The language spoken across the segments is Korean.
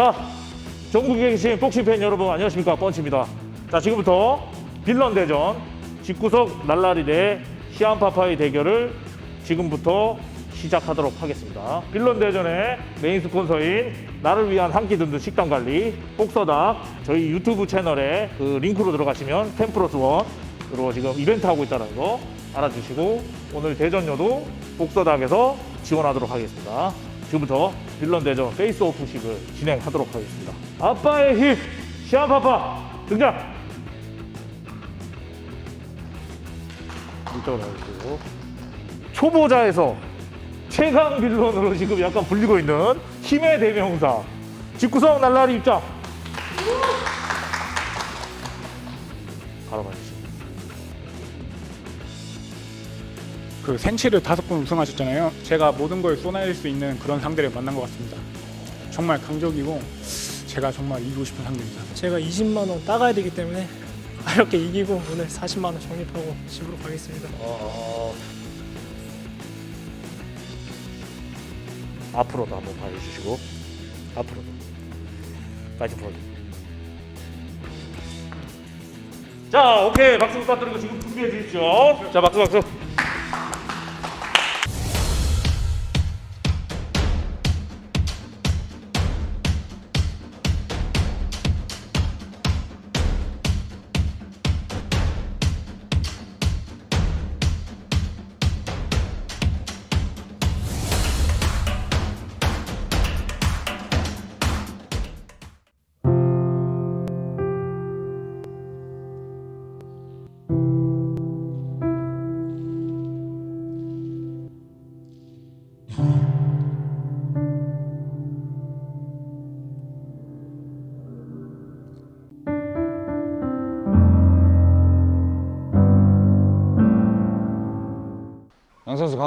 자, 전국에 계신 복싱 팬 여러분 안녕하십니까 펀치입니다. 자, 지금부터 빌런 대전 19석 날라리 대 시안파파의 대결을 지금부터 시작하도록 하겠습니다. 빌런 대전의 메인 스폰서인 나를 위한 한 끼 든든 식단 관리 복서닭 저희 유튜브 채널에 그 링크로 들어가시면 10 플러스 원으로 지금 이벤트 하고 있다는 거 알아주시고 오늘 대전료도 복서닭에서 지원하도록 하겠습니다. 지금부터 빌런 대전 페이스 오프식을 진행하도록 하겠습니다. 아빠의 힘 시안파파 등장. 이쪽으로 나오시고 초보자에서 최강 빌런으로 지금 약간 불리고 있는 힘의 대명사 직구성 날라리 입장. 바로 가주시죠. 그 센치를 다섯 번 우승하셨잖아요. 제가 모든 걸 쏟아낼 수 있는 그런 상대를 만난 것 같습니다. 정말 강적이고 제가 정말 이기고 싶은 상대입니다. 제가 20만 원 따가야 되기 때문에 이렇게 이기고 오늘 40만 원 적립하고 집으로 가겠습니다. 어... 앞으로도 한번 봐주시고 앞으로도 파이팅 프로 자 오케이 박수 부탁드리고 지금 준비해 주십시오 자 박수 박수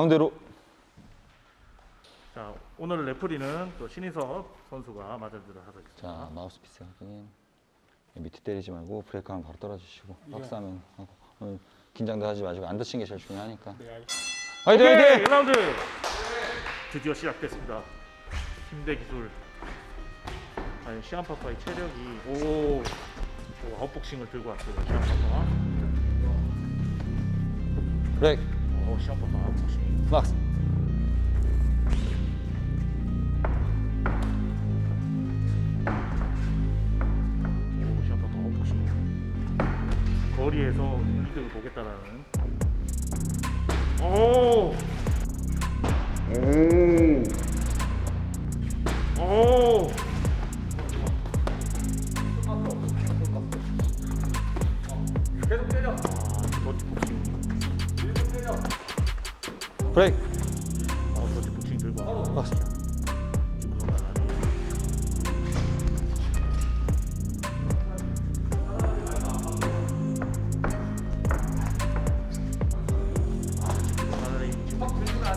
가운데로. 자 오늘 레프리는 또 신인섭 선수가 맞아주도록 하겠습니다. 자 마우스피스 확인. 밑에 때리지 말고 브레이크 하면 바로 떨어지시고 박스 하면 하고. 오늘 긴장도 하지 마시고 안 다치는 게 제일 중요하니까. 네, 화이팅 화이팅! 1라운드! 드디어 시작됐습니다. 힘대 기술. 과연 시안파파의 체력이 오, 오 아웃복싱을 들고 왔어요 시안파파. 브레이크. 오 시안파파 아웃복싱 박스 오 시안파파 아웃복싱 거리에서 이득을 보겠다라는. 오! 오. 브레이크 아, 버티 복싱 들고. 와.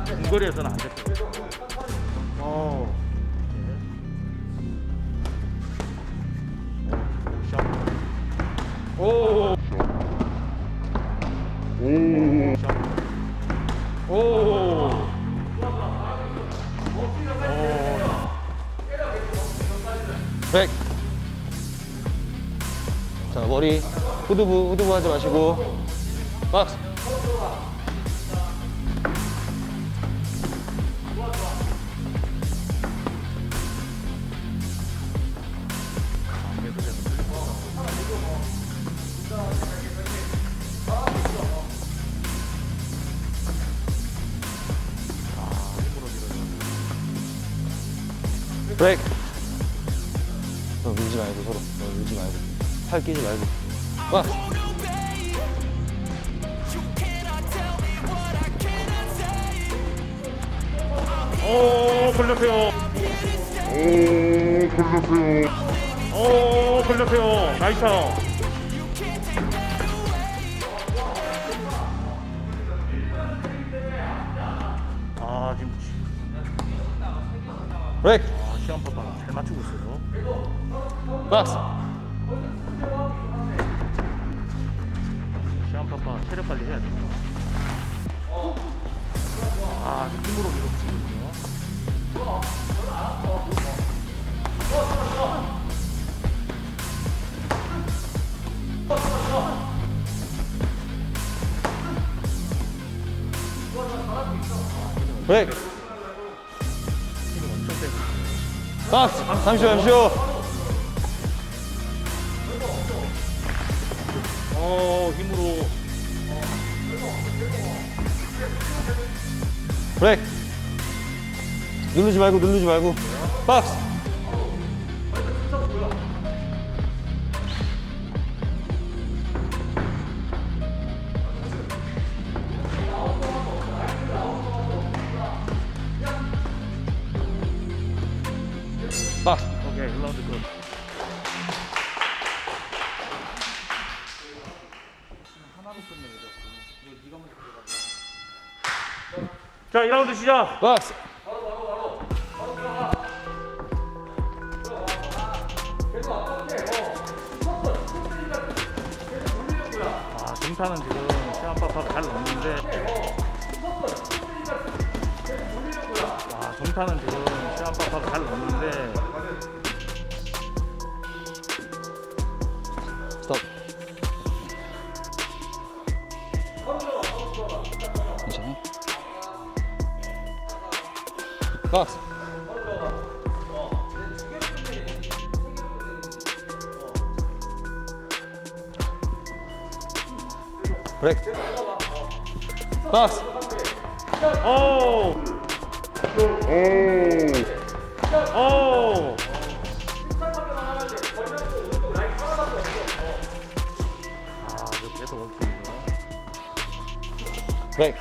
지금 중거리에서는 안 됐어. 어. 오, 오. 오. 브레이크 자 머리 후두부 후두부 하지 마시고. 박스. 브레이크 너 밀지 말고 서로 너 밀지 말고 팔 끼지 말고 박스 오 걸렸어요. 오 걸렸어요. 오 걸렸어요. 나이스. 아 지금 브레이크. 박스. 시간 파파 체력 관리 해야 돼요. 아, 힘으로 밀어붙이거든요. 브레이크. 힘을 엄청 빼고. 박스. 잠시만, 잠시만. 어, 힘으로. 브레이크. 누르지 말고, 누르지 말고. 박스. 시작. 박스. 아, 등타는 지금 시안파파가 잘 넣는데. 아, 등타는 지금 시안파파가 잘 넣는데. 박스. 브레이크. 박스. 오! 오! 아, 원킥이죠. 브레이크.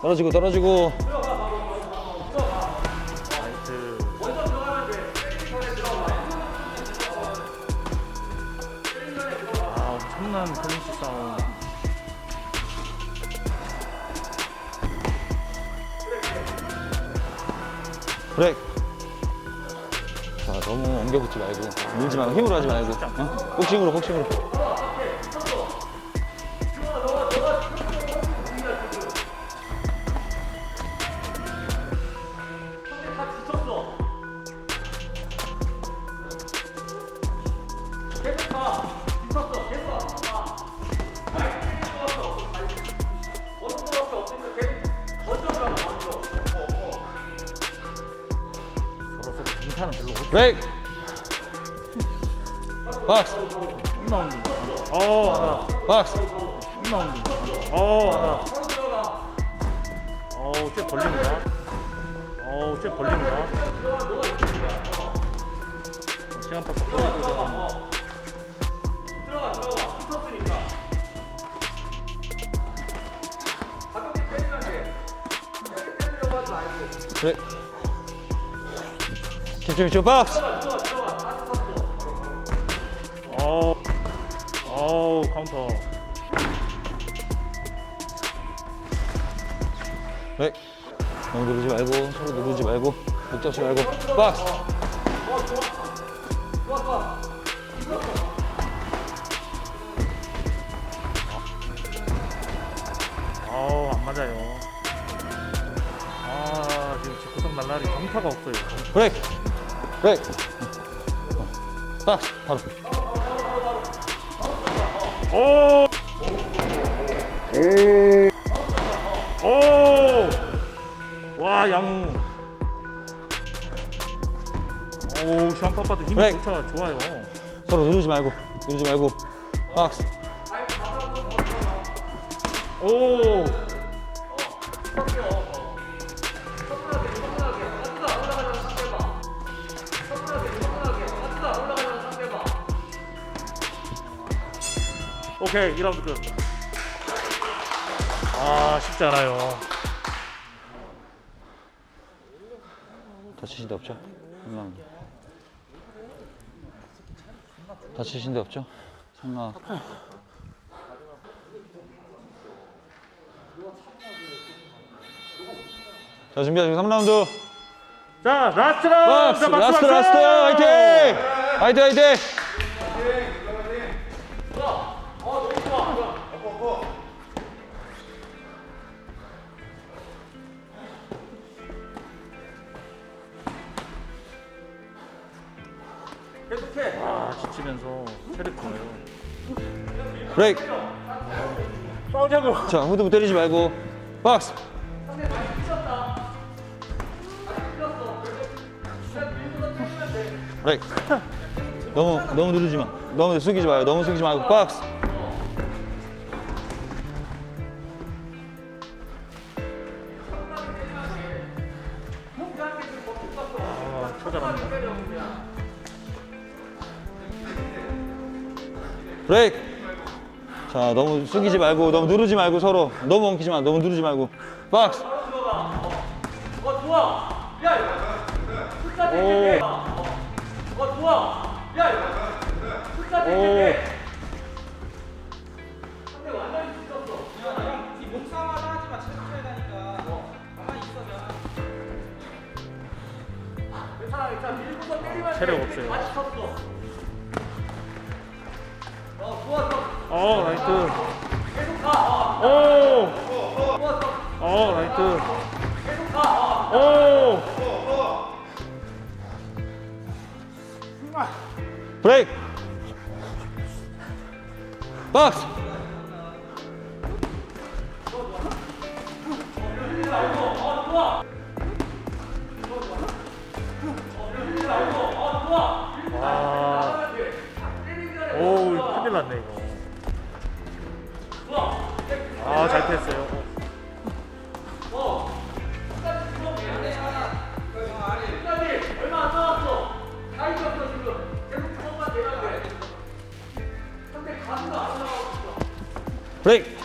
떨어지고 떨어지고. 브레이크. 자, 너무 엉겨붙지 말고, 밀지 말고, 힘으로 하지 말고, 어? 복싱으로, 복싱으로. 쟤 벌립니다. 어우, 쟤 벌립니다. 시간 팍팍 벌리고 브레이크. 집중, 집중, 박스. 어우, 어우, 카운터. 누르지 말고, 서로 누르지 말고, 목 잡지 말고, 박스. 어우, 안 맞아요. 아, 지금 직구석 날라리 정타가 없어요. 브레이크. 브레이크. 박스. 바로. 오! 오! 와, 양우. 오, 샴파파도 힘이 브레이크. 좋죠. 좋아요. 서로 누르지 말고, 누르지 말고, 박스. 오! 오케이, 2라운드 끝. 아, 쉽지 않아요. 다치신 데 없죠? 감사합니다. 다치신 데 없죠? 3라 자 준비하시고 3라운드 자, 라스트 라운드. 박수, 라스트 박수! 라스트 화이팅 화이팅 화이팅 치면서 체력 좋아요. 브레이크. 싸우자고. 자 후드부 때리지 말고. 박스. 브레이크. 너무 너무 누르지 마. 너무 숙이지 마요. 너무 숙이지 말고. 박스. 아, 초잘합니다. 브레이크 자 너무 숙이지 말고 너무 누르지 말고 서로 너무 엉키지 마 너무 누르지 말고 박스 오. 체력 없어요. 어, 나이트. 오. 어, 나이트. 오. 브레이크 박스 와. 큰일 났네, 이거. 아, 잘 피했어요. 브레이크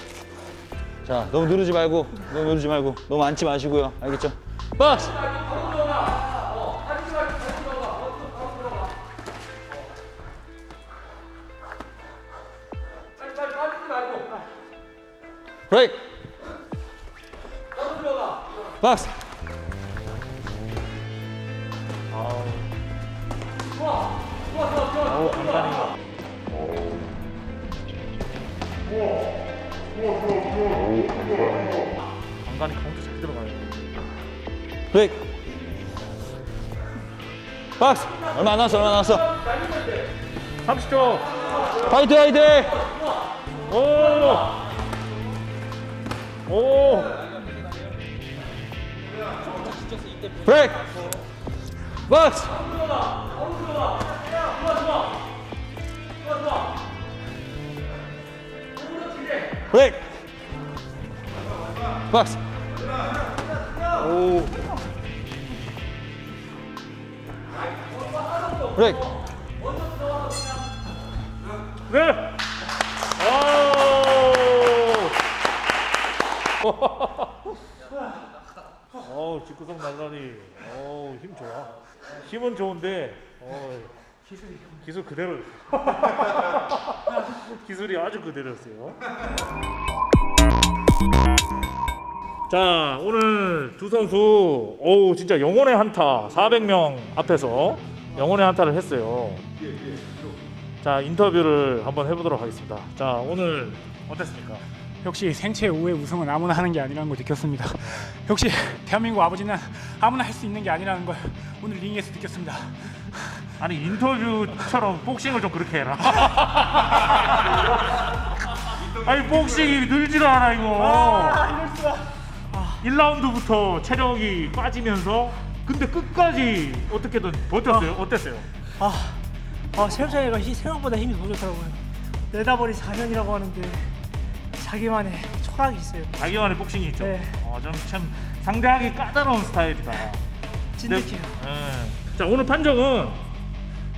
자 너무 누르지 말고 너무 누르지 말고 너무 앉지 마시고요 알겠죠 박스 박스. 간간히 카운트 잘 들어가요. 브레이크 박스 얼마 안 남았어 얼마 안 남았어 30초. 화이팅 화이팅 오. 오. 브레이크 박스 브레이크 박스 오. 브레이크 네. 오. 어우, 직구성 날라니. 어우, 힘 좋아. 힘은 좋은데, 어, 기술, 기술 그대로. 기술이 아주 그대로였어요. 자, 오늘 두 선수, 어우, 진짜 영혼의 한타, 400명 앞에서 영혼의 한타를 했어요. 자, 인터뷰를 한번 해보도록 하겠습니다. 자, 오늘 어땠습니까? 역시 생체 5의 우승은 아무나 하는 게 아니라는 걸 느꼈습니다. 역시 대한민국 아버지는 아무나 할 수 있는 게 아니라는 걸 오늘 링에서 느꼈습니다. 아니 인터뷰처럼 복싱을 좀 그렇게 해라. 아니 복싱이 늘지를 않아 이거. 1라운드부터 체력이 빠지면서 근데 끝까지 어떻게든 버텼어요. 어땠어요? 아, 아 체육장애가 히- 생각보다 힘이 너무 좋더라고요. 내다버리 4년이라고 하는데 자기만의 철학이 있어요. 자기만의 복싱이 있죠. 네. 어, 좀참 상대하기 까다로운 스타일이다. 찐득해요. 예. 자 오늘 판정은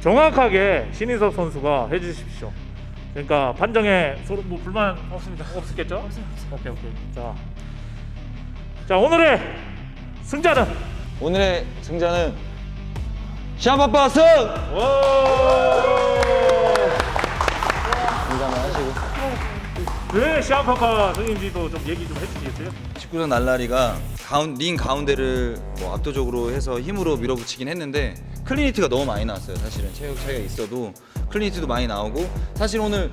정확하게 신인석 선수가 해주십시오. 그러니까 판정에 서로 뭐 불만 없습니다. 없겠죠? 오케이 오케이. 자, 자 오늘의 승자는 오늘의 승자는 샤바빠 승 와. 왜 시아파카 승인지도 좀 얘기 좀 해주시겠어요? 직구석 날라리가 가운 링 가운데를 뭐 압도적으로 해서 힘으로 밀어붙이긴 했는데 클리니트가 너무 많이 나왔어요. 사실은 체격 차이가 있어도 클리니트도 많이 나오고 사실 오늘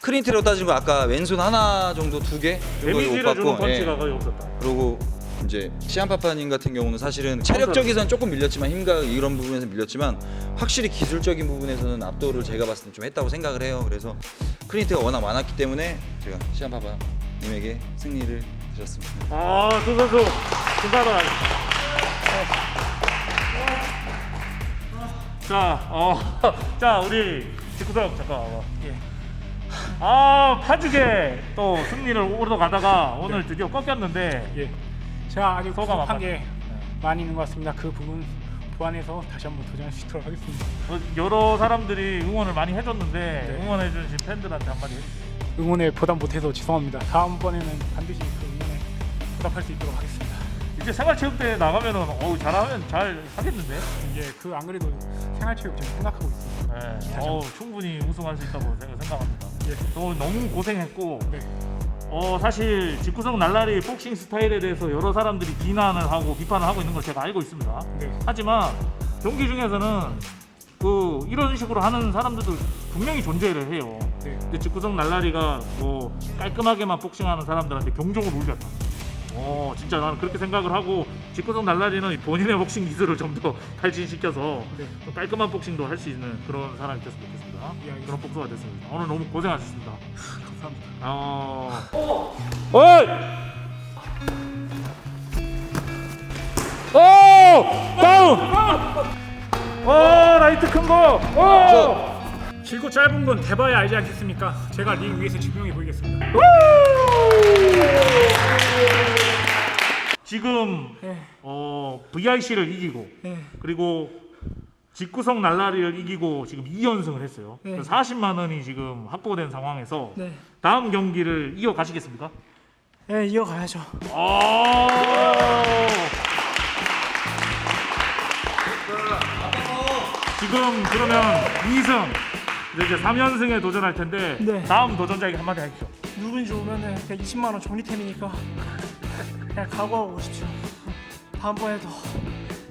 클리니트로 따지고 아까 왼손 하나 정도 두개 정도 못 데미지를 주는 받고 예. 펀치가 거의 없었다. 그리고 이제 시안파파님 같은 경우는 사실은 체력적에서는 조금 밀렸지만 힘과 이런 부분에서 밀렸지만 확실히 기술적인 부분에서는 압도를 제가 봤을 때 좀 했다고 생각을 해요. 그래서 클리니트가 워낙 많았기 때문에 제가 시안파파님에게 승리를 드렸습니다. 아, 두 선수 승가다. 자, 어, 자 우리 직구석 잠깐 와봐. 예. 아, 파죽에 또 승리를 오러 가다가 오늘 드디어 꺾였는데 예. 제가 아직 소감 부족한 한마디. 게 많이 있는 것 같습니다. 그 부분 보완해서 다시 한번 있도록 하겠습니다. 어, 여러 사람들이 응원을 많이 해줬는데 네. 응원해주신 팬들한테 한마디 해주세요. 응원에 보답 못해서 죄송합니다. 다음번에는 반드시 그 응원에 보답할 수 있도록 하겠습니다. 이제 생활체육대회 나가면은 어우 잘하면 잘 하겠는데? 이제 그 안 그래도 생활체육 지금 생각하고 있습니다. 네. 어우 충분히 우승할 수 있다고 생각- 생각합니다. 예. 또 너무 고생했고 네. 어 사실 직구성 날라리 복싱 스타일에 대해서 여러 사람들이 비난을 하고 비판을 하고 있는 걸 제가 알고 있습니다. 네. 하지만 경기 중에서는 그 이런 식으로 하는 사람들도 분명히 존재를 해요. 네. 근데 직구성 날라리가 뭐 깔끔하게만 복싱하는 사람들한테 경종을 울렸다. 어 진짜 나는 그렇게 생각을 하고 직구성 날라리는 본인의 복싱 기술을 좀 더 발전시켜서 네. 좀 깔끔한 복싱도 할 수 있는 그런 사람이 됐으면 좋겠습니다. 예. 그런 복수가 됐습니다. 오늘 너무 고생하셨습니다. 감사합니다. 어. 어이! 오! 다운! 오, 라이트 큰 거! 오! 길고 짧은 건 대봐야 알지 않겠습니까? 제가 링 위에서 증명해 보이겠습니다. 지금 예. 어, VIC를 이기고 예. 그리고 직구성 날라리를 이기고 지금 2연승을 했어요. 네. 40만 원이 지금 확보된 상황에서 네. 다음 경기를 이어가시겠습니까? 예, 이어가야죠. 아. 지금 그러면 2승 이제 3연승에 도전할 텐데 네. 다음 도전자에게 한마디 하십시오. 누군지 오면은 그냥 20만 원 적립템이니까 그냥 각오하고 오십시오. 다음번에도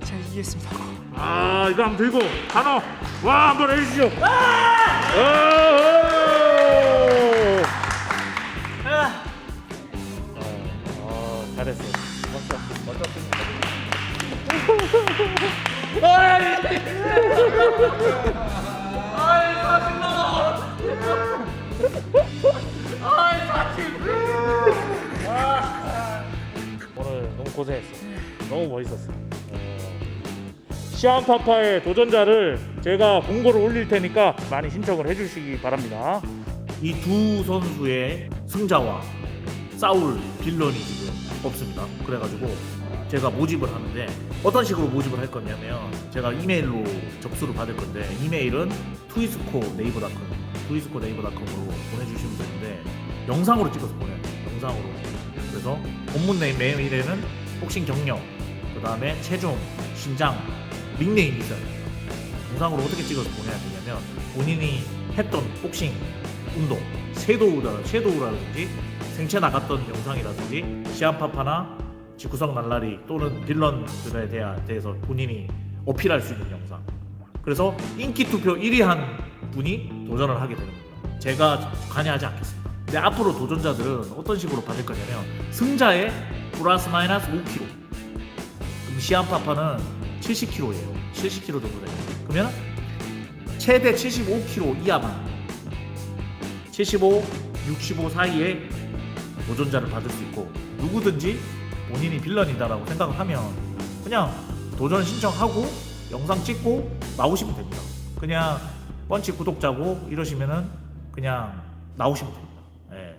제가 이기겠습니다. 아 이거 한번 들고 단어 와 한번 해주시죠. 오! 아! 어, 잘했어. 오늘 너무 고생했어. 너무 멋있었어. 시안파파의 도전자를 제가 공고를 올릴 테니까 많이 신청을 해주시기 바랍니다. 이 두 선수의 승자와 싸울 빌런이 지금 없습니다. 그래가지고 제가 모집을 하는데 어떤 식으로 모집을 할 거냐면 제가 이메일로 접수를 받을 건데 이메일은 트위스코 네이버닷컴 트위스코 네이버닷컴으로 보내주시면 되는데 영상으로 찍어서 보내야 돼요. 영상으로. 그래서 본문 내 메일에는 복싱 경력, 그 다음에 체중, 신장, 닉네임이 있어요. 영상으로 어떻게 찍어서 보내야 되냐면 본인이 했던 복싱 운동, 섀도우라, 섀도우라든지 생체 나갔던 영상이라든지 시안파파나 직구성 날라리 또는 빌런들에 대해서 본인이 어필할 수 있는 영상. 그래서 인기 투표 1위 한 분이 도전을 하게 되는 겁니다. 제가 관여하지 않겠습니다. 근데 앞으로 도전자들은 어떤 식으로 받을 거냐면 승자의 플러스 마이너스 5kg. 그럼 시안파파는 70kg예요. 70kg 정도 돼요. 그러면 최대 75kg 이하만 75, 65 사이에 도전자를 받을 수 있고 누구든지 본인이 빌런이다라고 생각을 하면 그냥 도전 신청하고 영상 찍고 나오시면 됩니다. 그냥 펀치 구독자고 이러시면은 그냥 나오시면 됩니다.